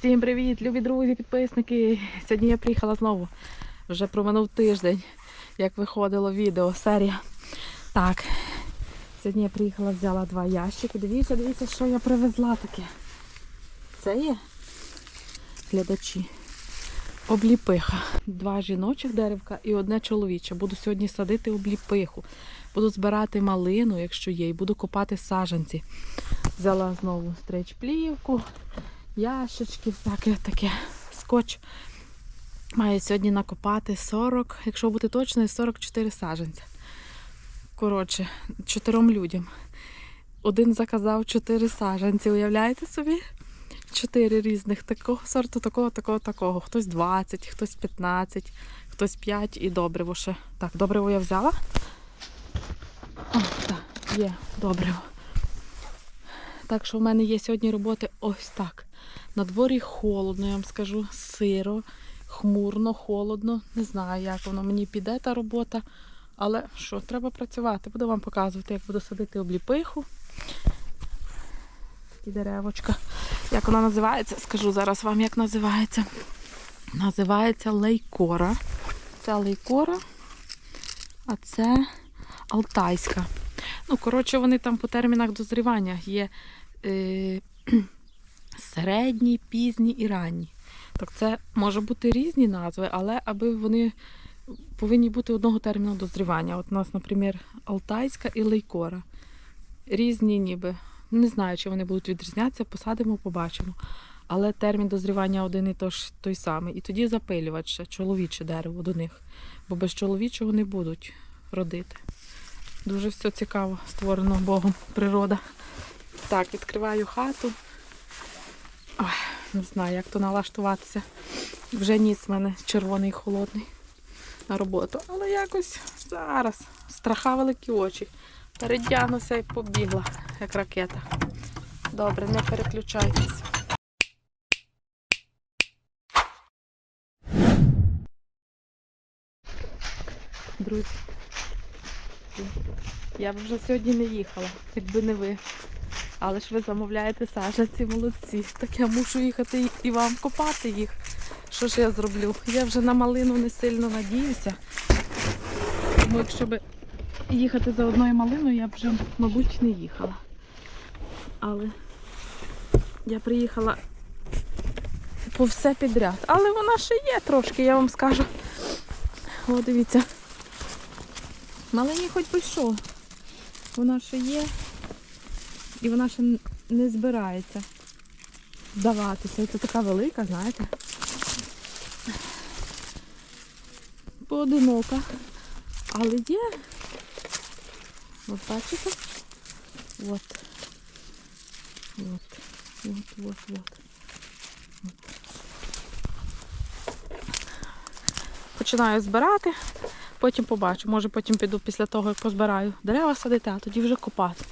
Всім привіт, любі друзі, підписники. Сьогодні я приїхала знову. Вже проминув тиждень, як виходило відео, серія. Так, сьогодні я приїхала, взяла два ящики. Дивіться, дивіться, що я привезла таке. Це є глядачі. Обліпиха. Два жіночих деревка і одне чоловіче. Буду сьогодні садити обліпиху. Буду збирати малину, якщо є, і буду копати саджанці. Взяла знову стрейч-плівку, ящички, всяке таке. Скотч. Маю сьогодні накопати 40, якщо бути точною, 44 саджанця. Коротше, чотирьом людям. Один заказав 4 саджанці, уявляєте собі? Чотири різних такого сорту, такого, такого, такого. Хтось 20, хтось 15, хтось 5 і добриво ще. Так, добриво я взяла. О, так, є добриво. Так що в мене є сьогодні роботи ось так. На дворі холодно, я вам скажу, сиро, хмурно, холодно. Не знаю, як воно мені піде та робота. Але що, треба працювати. Буду вам показувати, як буду садити обліпиху. Такі деревочка. Як вона називається? Скажу зараз вам, як називається. Називається лейкора. Це лейкора, а це алтайська. Ну, коротше, вони там по термінах дозрівання є е, середні, пізні і ранні. Так це може бути різні назви, але аби вони повинні бути одного терміну дозрівання. От у нас, наприклад, алтайська і лейкора. Різні ніби. Не знаю, чи вони будуть відрізнятися, посадимо, побачимо. Але термін дозрівання один і тож той самий. І тоді запилювати ще чоловіче дерево до них. Бо без чоловічого не будуть родити. Дуже все цікаво, створено Богом природа. Так, відкриваю хату. Ой, не знаю, як то налаштуватися. Вже ніс в мене червоний і холодний на роботу. Але якось зараз страха великі очі. Передягнуся і побігла, як ракета. Добре, не переключайтесь. Друзі, я б вже сьогодні не їхала, якби не ви. Але ж ви замовляєте саджанці, молодці. Так я мушу їхати і вам копати їх. Що ж я зроблю? Я вже на малину не сильно надіюся. Тому якщо б їхати за одною малиною, я б вже, мабуть, не їхала. Але я приїхала по все підряд. Але вона ще є трошки, я вам скажу. О, дивіться. Малині хоч би що. Вона ще є. І вона ще не збирається здаватися. Це така велика, знаєте. Поодинока. Але є. От бачите? От. От. От, от, от. Починаю збирати, потім побачу. Може потім піду після того, як позбираю дерева садити, а тоді вже копати.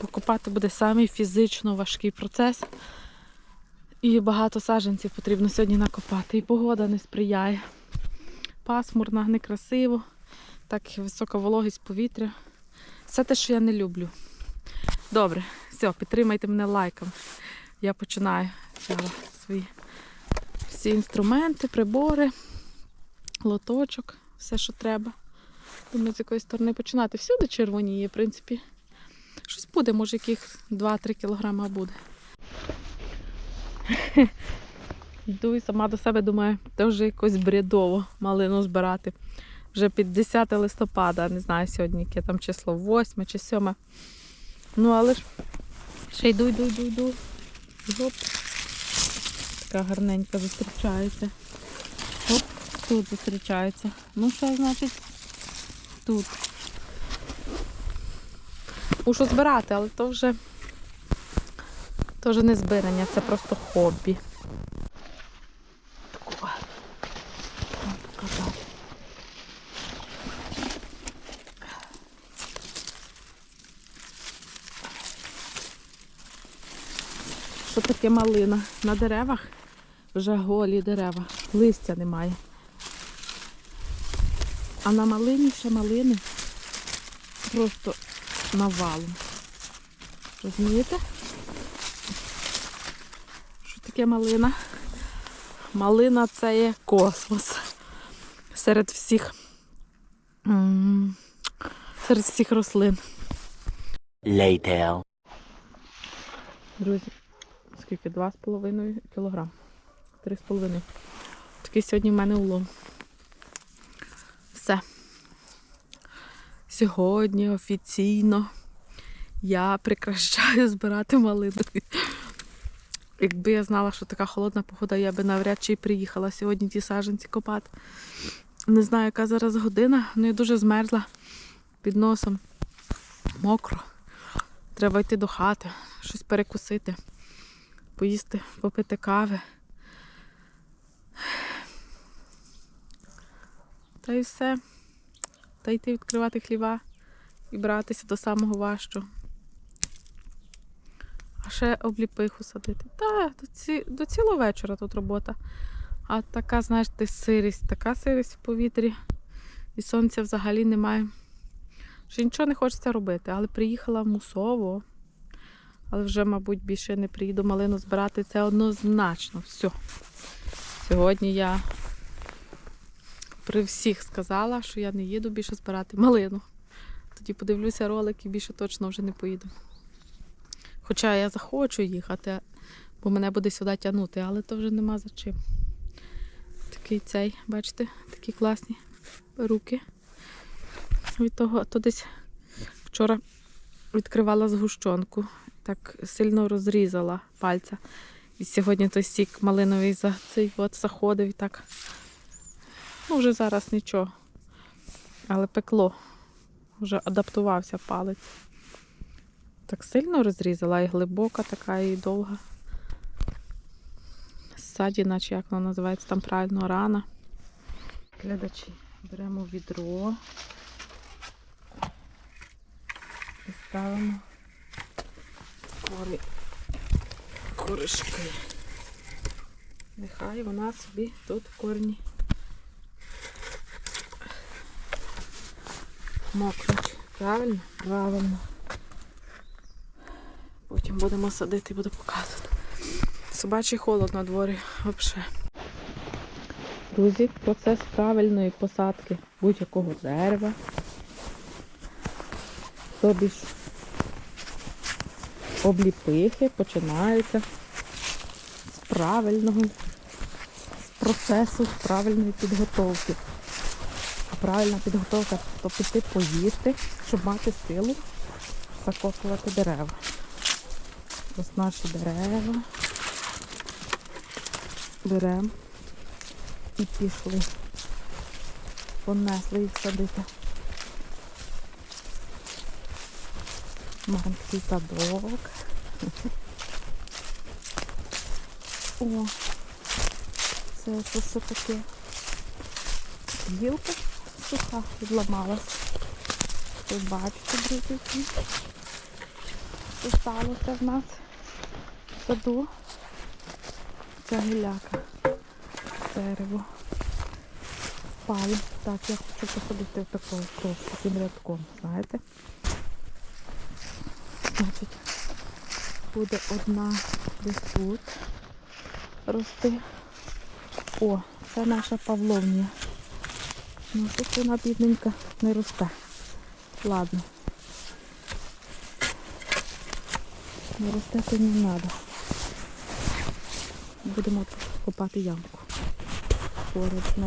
Покопати буде самий фізично важкий процес. І багато саджанців потрібно сьогодні накопати. І погода не сприяє. Пасмурна, некрасиво, так висока вологість повітря. Все те, що я не люблю. Добре, все, підтримайте мене лайком. Я починаю свої всі інструменти, прибори, лоточок, все, що треба. Думаю, з якої сторони починати. Всюди червоніє, в принципі. Щось буде, може яких 2-3 кілограма буде. Йду і сама до себе думаю, це вже якось бредово малину збирати. Вже під 10 листопада, не знаю сьогодні, яке там число, 8 чи 7. Ну, але ж ще йду, йду, йду, йду. І Гоп. Така гарненька зустрічається. Оп, тут зустрічається. Ну, що значить тут. Мушу збирати, але то вже, то вже не збирання, це просто хобі. Таку. Що таке малина? На деревах вже голі дерева, листя немає. А на малині ще малини просто навалом. Розумієте? Що таке малина? Малина це є космос. Серед всіх. Серед всіх рослин. Later. Друзі, скільки? 2,5 кілограм. 3,5. Такий сьогодні в мене улов. Все. Сьогодні офіційно я прекращаю збирати малину. Якби я знала, що така холодна погода, я би навряд чи приїхала сьогодні ті саджанці копати. Не знаю, яка зараз година, але я дуже змерзла під носом. Мокро. Треба йти до хати, щось перекусити, поїсти, попити кави. Та й все. Та йти відкривати хліба і братися до самого важчого. А ще обліпиху садити. Та, до, ці, до цілого вечора тут робота. А така, знаєш, ти сирість, така сирість в повітрі. І сонця взагалі немає. Що нічого не хочеться робити, але приїхала мусово. Але вже, мабуть, більше не приїду малину збирати. Це однозначно. Все. Сьогодні я при всіх сказала, що я не їду більше збирати малину. Тоді подивлюся ролик і більше точно вже не поїду. Хоча я захочу їхати, бо мене буде сюди тягнути, але то вже нема за чим. Такий цей, бачите, такі класні руки. Від того, то десь вчора відкривала згущенку, так сильно розрізала пальця. І сьогодні той сік малиновий за цей от заходив і так. Ну, вже зараз нічого. Але пекло. Вже адаптувався палець. Так сильно розрізала і глибока така, і довга. Ззаді, наче як воно називається, там правильно рана. Глядачі, беремо відро. І ставимо кори, коришки. Нехай вона собі тут корні мокнуть. Правильно? Правильно. Потім будемо садити і буду показувати. Собачий холод на дворі взагалі. Друзі, процес правильної посадки будь-якого дерева. Тобі ж обліпихи починаються з правильного з процесу з правильної підготовки. Правильна підготовка то піти поїсти, щоб мати силу закопувати дерева. Ось наші дерева. Беремо і пішли. Понесли їх садити. Маленький садок. О, це що таке? Гілка суха відламалась. Ви бачите, друзі, що сталося в нас в саду. Ця гіляка. Дерево. Впало. Так, я хочу посадити такого кров таким рядком, знаєте? Значить, буде одна десь тут рости. О, це наша павловнія. Ну, тут вона бідненька не росте. Ладно. Не росте то не треба. Будемо копати ямку. Поряд з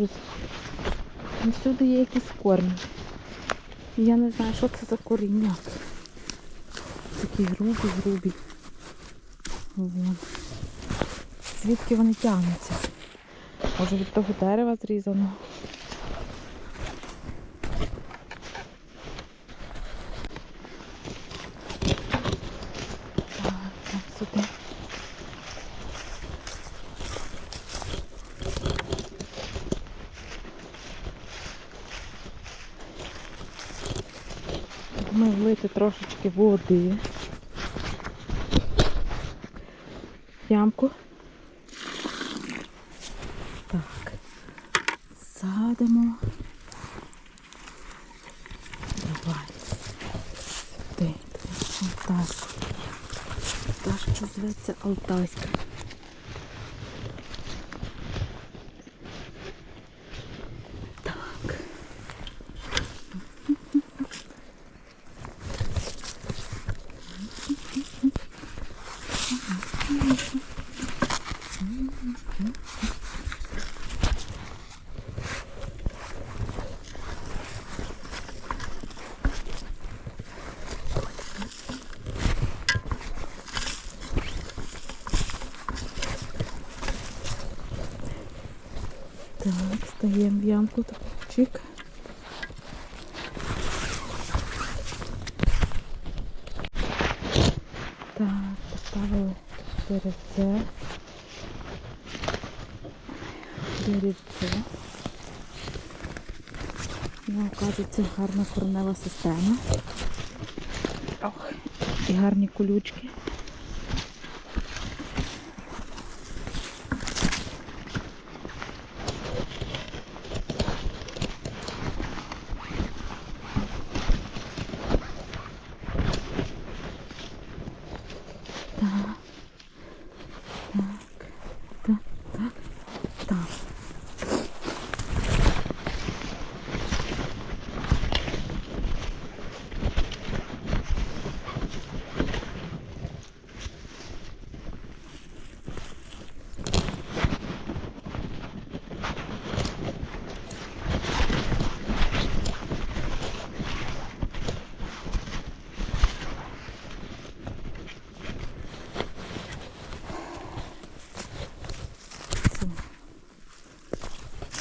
Друзі, ну, всюди є якісь корні. Я не знаю, що це за коріння. Такі грубі, грубі. Вон. Звідки вони тягнуться? Може від того дерева зрізано. Так, так, сюди. Трошечки води. ямку. Так. Садимо. Давай. Сюди. Алтайська. Та, що зветься Алтайська. Так, стаємо в ямку таку чик. Так, поставили деревце. Деревце. Ну, оказується, гарна коренева система. Ох, і гарні колючки.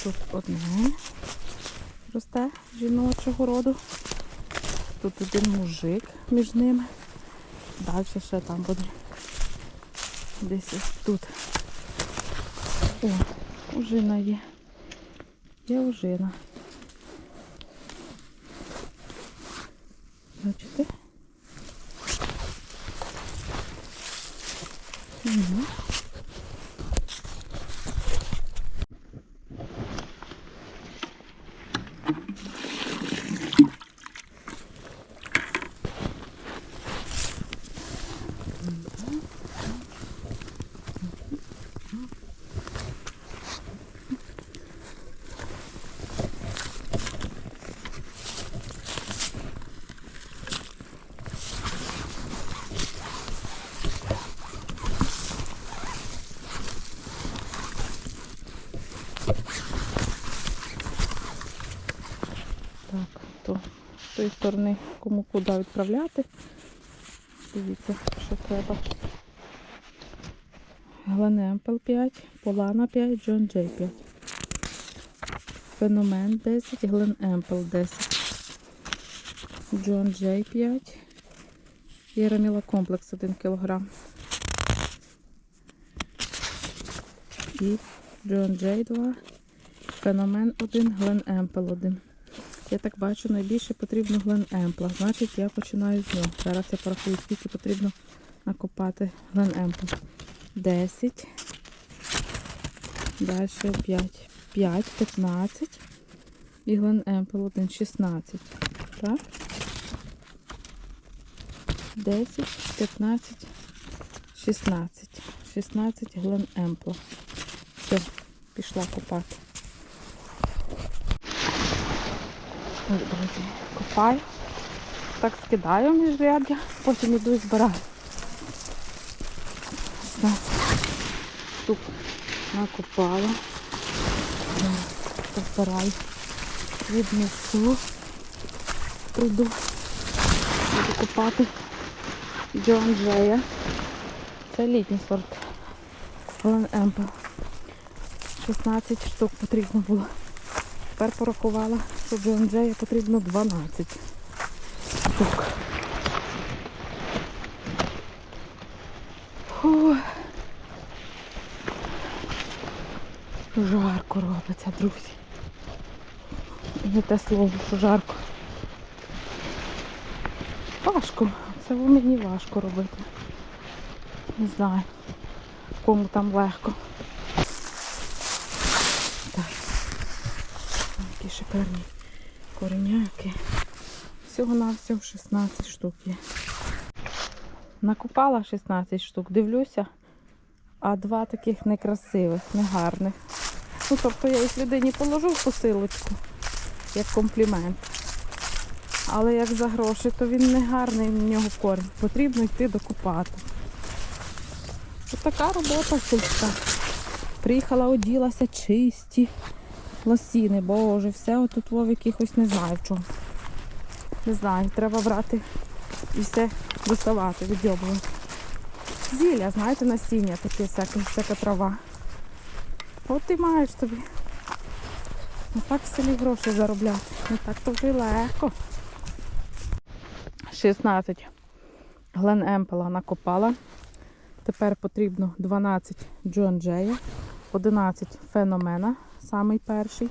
Тут одне росте жіночого роду. Тут один мужик між ними. Далі ще там буде. Десь ось тут. О, ужина є. Є ужина. Бачите? Угу. Так, то з тої сторони кому куди відправляти. Дивіться, що треба. Гленемпел 5, Полана 5, Джон Джей 5. Феномен 10, Глен Емпел 10. Джон Джей 5. Єраміла комплекс 1 кг. І Джон Джей 2. Феномен 1, Глен Емпел 1. Я так бачу, найбільше потрібно Глен Емпла. Значить, я починаю з нього. Зараз я порахую, скільки потрібно накопати Глен Емпл. 10. Далі 5. 5, 15. І Глен Емпл 1, 16. Так? 10, 15, 16. 16 Глен Емпла. Все, пішла копати. Ой, друзі, копаю. Так скидаю міжряддя, потім іду і збираю. 16 штук накопала. Збираю. Віднесу. Прийду. Буду копати Джон Джея. Це літній сорт. Лен Емпл. 16 штук потрібно було. Тепер порахувала, що Джон Джея потрібно 12 штук. Фу. Жарко робиться, друзі. Не те слово, що жарко. Важко. Це мені важко робити. Не знаю. кому там легко. Так. Шикарні кореняки. Всього на всього 16 штук є. Накупала 16 штук, дивлюся, а два таких некрасивих, негарних. Ну, тобто я їх людині положу в посилочку, як комплімент. Але як за гроші, то він не гарний в нього корм. Потрібно йти докупати. Ось така робота сільська. Приїхала, оділася чисті лосіни. Боже, все отут в якихось не знаю в чому. Не знаю, треба брати і все доставати, відйобувати. Зілля, знаєте, насіння таке всяке, всяка трава. От ти маєш тобі. Не так в селі гроші заробляти. Не так то вже легко. 16 Глен Емпела накопала. Тепер потрібно 12 Джон Джея, 11 Феномена, самий перший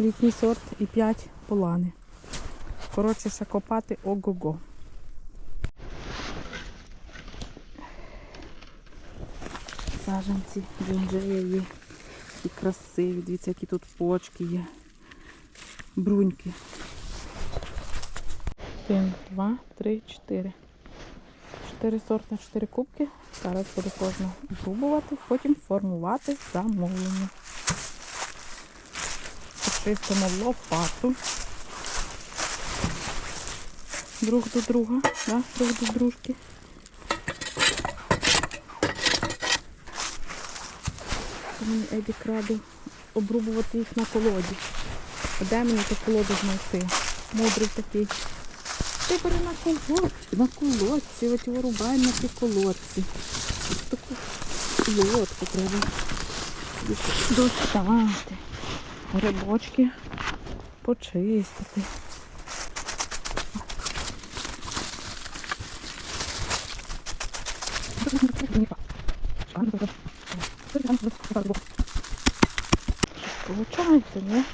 літній сорт, і 5 Полани. Коротше, ще копати ого-го. Саженці є. Такі красиві, дивіться, які тут почки є. Бруньки. Один, два, три, чотири. Чотири сорти, чотири кубки. Зараз буду кожну пробувати, потім формувати замовлення. Почистимо лопату. Друг до друга, да? друг до дружки. Мені Еді краде обрубувати їх на колоді. Де мені ту колоду знайти? Мудрий такий. Ти бери на колодці, на колодці, от його рубай на ті колодці. Таку колодку треба достати. Грибочки почистити. Получається, не?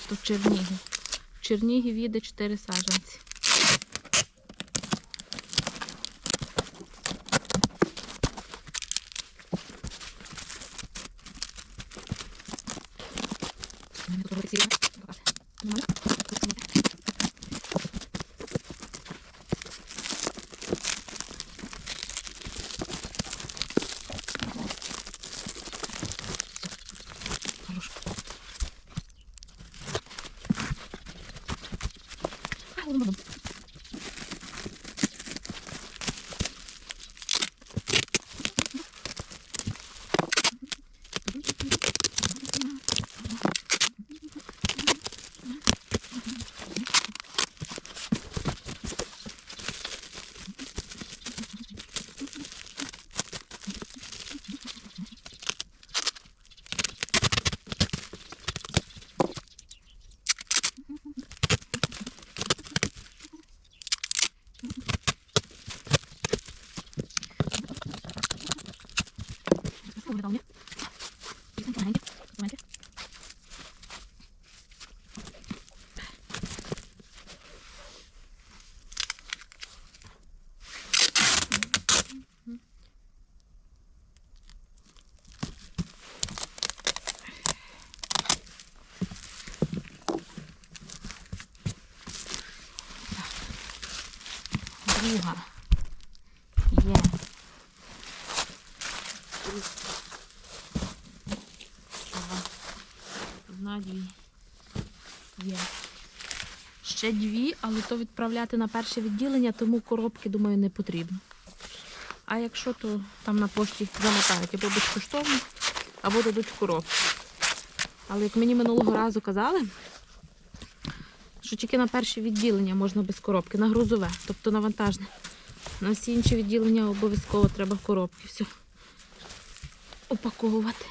Місто Чернігів. В Чернігів їде 4 саджанці. Хорошо. Друга. Є. Одна, дві. Є. Ще дві, але то відправляти на перше відділення, тому коробки, думаю, не потрібно. А якщо, то там на пошті замотають або безкоштовно, або дадуть в коробку. Але як мені минулого разу казали, що тільки на перше відділення можна без коробки, на грузове, тобто на вантажне. На всі інші відділення обов'язково треба коробки все упаковувати.